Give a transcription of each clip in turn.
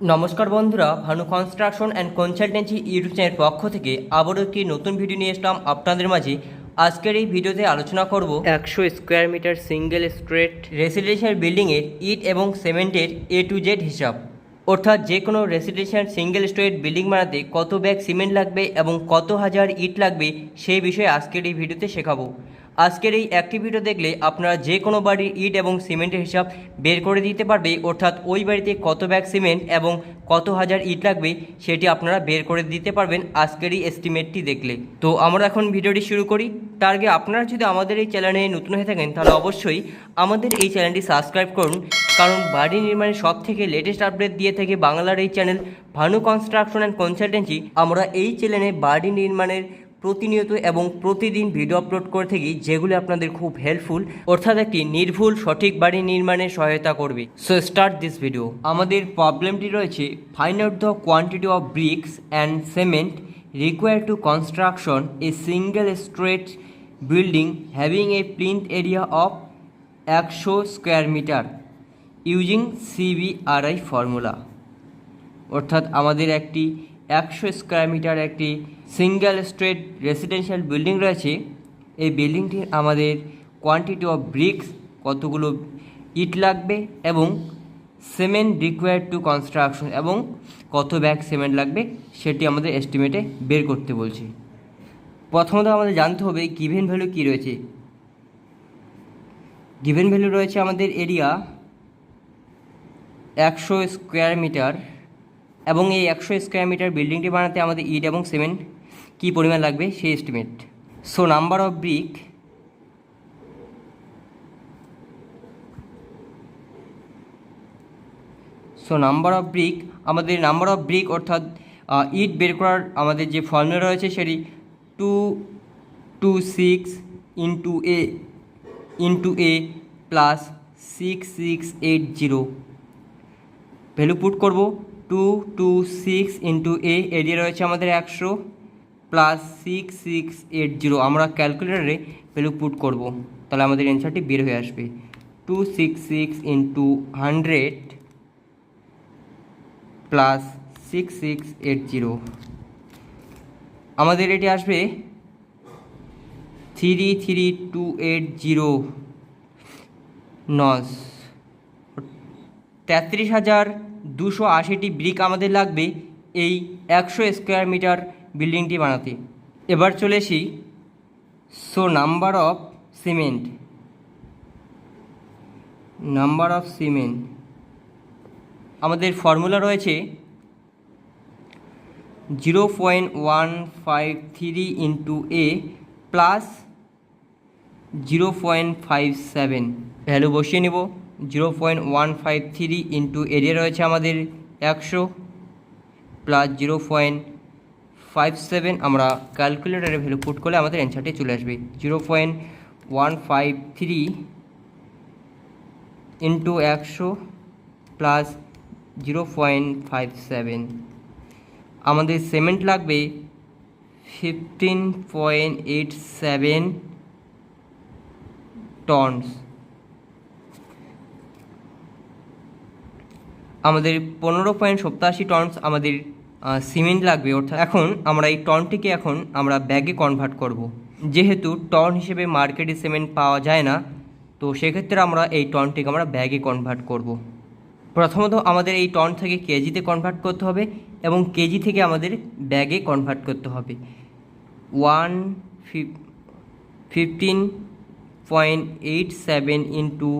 নমস্কার বন্ধুরা Bhanu construction and consultancy YouTube চ্যানেলের পক্ষ থেকে আবারও একটি নতুন ভিডিও নিয়ে আসলাম আপনাদের মাঝে। আজকের এই ভিডিওতে আলোচনা করব একশো square metre single straight residential বিল্ডিংয়ের ইট এবং সিমেন্টের এ টু জেড হিসাব। অর্থাৎ যে কোনো রেসিডেন্সিয়াল সিঙ্গেল স্টোরেজ বিল্ডিং বানাতে কত ব্যাগ সিমেন্ট লাগবে এবং কত হাজার ইট লাগবে সেই বিষয়ে আজকের এই ভিডিওতে শেখাবো। আজকের এই একটি ভিডিও দেখলে আপনারা যে কোনো বাড়ির ইট এবং সিমেন্টের হিসাব বের করে দিতে পারবে, অর্থাৎ ওই বাড়িতে কত ব্যাগ সিমেন্ট এবং কত হাজার ইট লাগবে সেটি আপনারা বের করে দিতে পারবেন আজকের এই এস্টিমেটটি দেখলে। তো আমরা এখন ভিডিওটি শুরু করি। তার আগে আপনারা যদি আমাদের এই চ্যানেলে নতুন হয়ে থাকেন, তাহলে অবশ্যই আমাদের এই চ্যানেলটি সাবস্ক্রাইব করুন। কারণ বাড়ি নির্মাণের সব থেকে লেটেস্ট আপডেট দিয়ে থাকে বাংলার এই channel Bhanu construction and consultancy আমরা এই চ্যানেলে বাড়ি নির্মাণের প্রতিনিয়ত এবং প্রতিদিন ভিডিও আপলোড করে থাকি যেগুলো আপনাদের খুব হেল্পফুল অর্থাৎ একটি নির্ভুল, সঠিক বাড়ি নির্মাণে সহায়তা করবে। সো স্টার্ট দিস ভিডিও আমাদের প্রবলেমটি রয়েছে find out the quantity of bricks and cement require to construction a single straight building having a plinth area of একশো square metre using CBRI formula অর্থাৎ আমাদের একটি একশো স্কোয়ার মিটার একটি single straight residential building রয়েছে। এই বিল্ডিংটির আমাদের কোয়ান্টিটি অফ ব্রিক্স কতগুলো ইট লাগবে এবং সিমেন্ট রিকোয়ার্ড টু কনস্ট্রাকশন এবং কত ব্যাগ সিমেন্ট লাগবে সেটি আমাদের এস্টিমেটে বের করতে বলছে। প্রথমত আমাদের জানতে হবে গিভেন ভ্যালু কী রয়েছে। গিভেন ভ্যালু রয়েছে আমাদের এরিয়া একশো স্কোয়ার মিটার এবং এই একশো স্কোয়ার মিটার বিল্ডিংটি বানাতে আমাদের ইট এবং সিমেন্ট কী পরিমাণ লাগবে সেই estimate so number of brick so number of brick আমাদের নাম্বার অফ ব্রিক অর্থাৎ ইট বের করার আমাদের যে ফর্মুলা রয়েছে সেটি two two six into A into A plus six six eight zero value put করব। Two two six into A area রয়েছে আমাদের একশো plus six six eight zero আমরা ক্যালকুলেটারে ভ্যালু পুট করব। তাহলে আমাদের অ্যান্সারটি বের হয়ে আসবে। Two six six into hundred plus six six eight zero আমাদের এটি আসবে three three two eight zero nos. তেত্রিশ হাজার দুশো আশিটি ব্রিক আমাদের লাগবে এই একশো স্কোয়ার মিটার বিল্ডিংটি বানাতে। এবার চলে আসি so number of cement. Number of cement. আমাদের ফর্মুলা রয়েছে zero point one five three into A plus zero point five seven. Value বসিয়ে নেব। Zero point one five three into area রয়েছে আমাদের একশো plus zero point five seven আমরা ক্যালকুলেটারে value put করলে আমাদের অ্যান্সারটি চলে আসবে। Zero point one five three into একশো plus zero point five seven. আমাদের সিমেন্ট লাগবে fifteen point eight seven tons আমাদের পনেরো পয়েন্ট সপ্তাশি টনস আমাদের সিমেন্ট লাগবে অর্থাৎ এখন আমরা এই টনটিকে এখন আমরা ব্যাগে কনভার্ট করব। যেহেতু টন হিসেবে মার্কেটে সিমেন্ট পাওয়া যায় না, তো সেক্ষেত্রে আমরা এই টনটিকে আমরা ব্যাগে কনভার্ট করব। প্রথমত আমাদের এই টন থেকে কেজিতে কনভার্ট করতে হবে এবং কেজি থেকে আমাদের ব্যাগে কনভার্ট করতে হবে one fifteen point eight seven into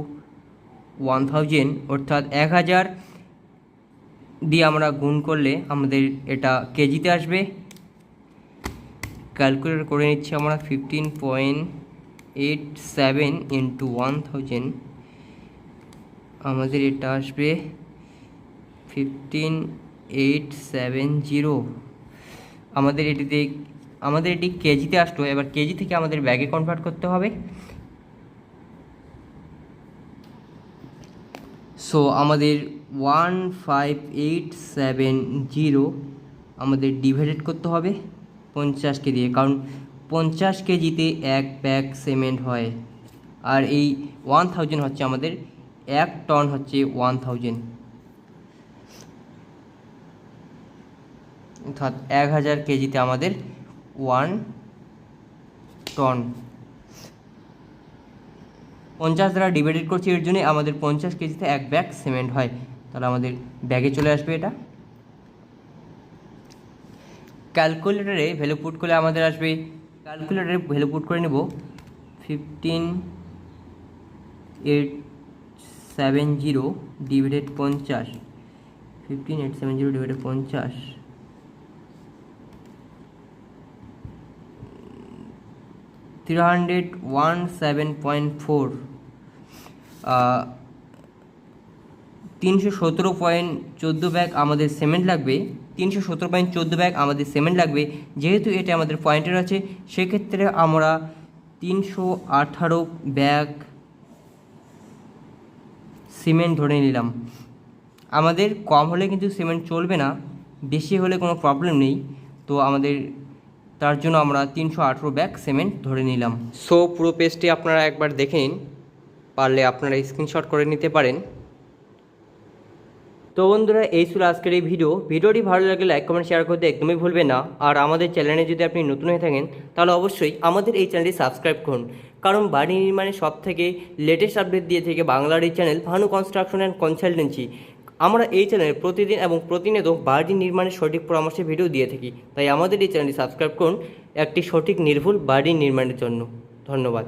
one thousand অর্থাৎ এক হাজার দিয়ে আমরা গুণ করলে আমাদের এটা কেজিতে আসবে। ক্যালকুলেট করে নিচ্ছি আমরা fifteen point eight seven into one thousand আমাদের এটা আসবে ফিফটিন এইট সেভেন জিরো আমাদের এটিতে, আমাদের এটি কেজিতে আসলো। এবার কেজি থেকে আমাদের ব্যাগে কনভার্ট করতে হবে। সো আমাদের one five eight seven zero আমাদের ডিভাইডেড করতে হবে পঞ্চাশকে দিয়ে কারণ পঞ্চাশ কেজিতে এক ব্যাগ সিমেন্ট হয়। আর এই ওয়ান থাউজেন্ড হচ্ছে আমাদের এক টন হচ্ছে ওয়ান থাউজেন্ড অর্থাৎ এক হাজার কেজিতে আমাদের ওয়ান টন পঞ্চাশ দ্বারা ডিভাইডেড করছি এর জন্য আমাদের পঞ্চাশ কেজিতে এক ব্যাগ সিমেন্ট হয়। তাহলে আমাদের ব্যাগে চলে আসবে এটা। ক্যালকুলেটারে ভ্যালু পুট করলে আমাদের আসবে ক্যালকুলেটারে ভ্যালু পুট করে নেব fifteen eight seven zero divided পঞ্চাশ। Fifteen eight seven zero divided পঞ্চাশ। Three hundred one seven point four তিনশো সতেরো পয়েন্ট চোদ্দ ব্যাগ আমাদের সিমেন্ট লাগবে। তিনশো সতেরো পয়েন্ট চোদ্দ ব্যাগ আমাদের সিমেন্ট লাগবে। যেহেতু এটা আমাদের পয়েন্টের আছে, সেক্ষেত্রে আমরা তিনশো আঠারো ব্যাগ সিমেন্ট ধরে নিলাম। আমাদের কম হলে কিন্তু সিমেন্ট চলবে না, বেশি হলে কোনো প্রবলেম নেই। তো আমাদের, তার জন্য আমরা তিনশো আঠেরো ব্যাগ সিমেন্ট ধরে নিলাম। সো পুরো পেজটি আপনারা একবার দেখে নিন, পারলে আপনারা স্ক্রিনশট করে নিতে পারেন। তো বন্ধুরা, এই ছিল আজকের এই ভিডিও। ভিডিওটি ভালো লাগলে লাইক, কমেন্ট, শেয়ার করতে একদমই ভুলবেন না। আর আমাদের চ্যানেলে যদি আপনি নতুন হয়ে থাকেন, তাহলে অবশ্যই আমাদের এই চ্যানেলটি সাবস্ক্রাইব করুন। কারণ বাড়ি নির্মাণের সব থেকে লেটেস্ট আপডেট দিয়ে থেকে বাংলার এই channel Bhanu construction and consultancy আমরা এই চ্যানেলে প্রতিদিন এবং প্রতিনিয়ত বাড়ি নির্মাণের সঠিক পরামর্শের ভিডিও দিয়ে থাকি। তাই আমাদের এই চ্যানেলটি সাবস্ক্রাইব করুন। একটি সঠিক, নির্ভুল বাড়ি নির্মাণের জন্য। ধন্যবাদ।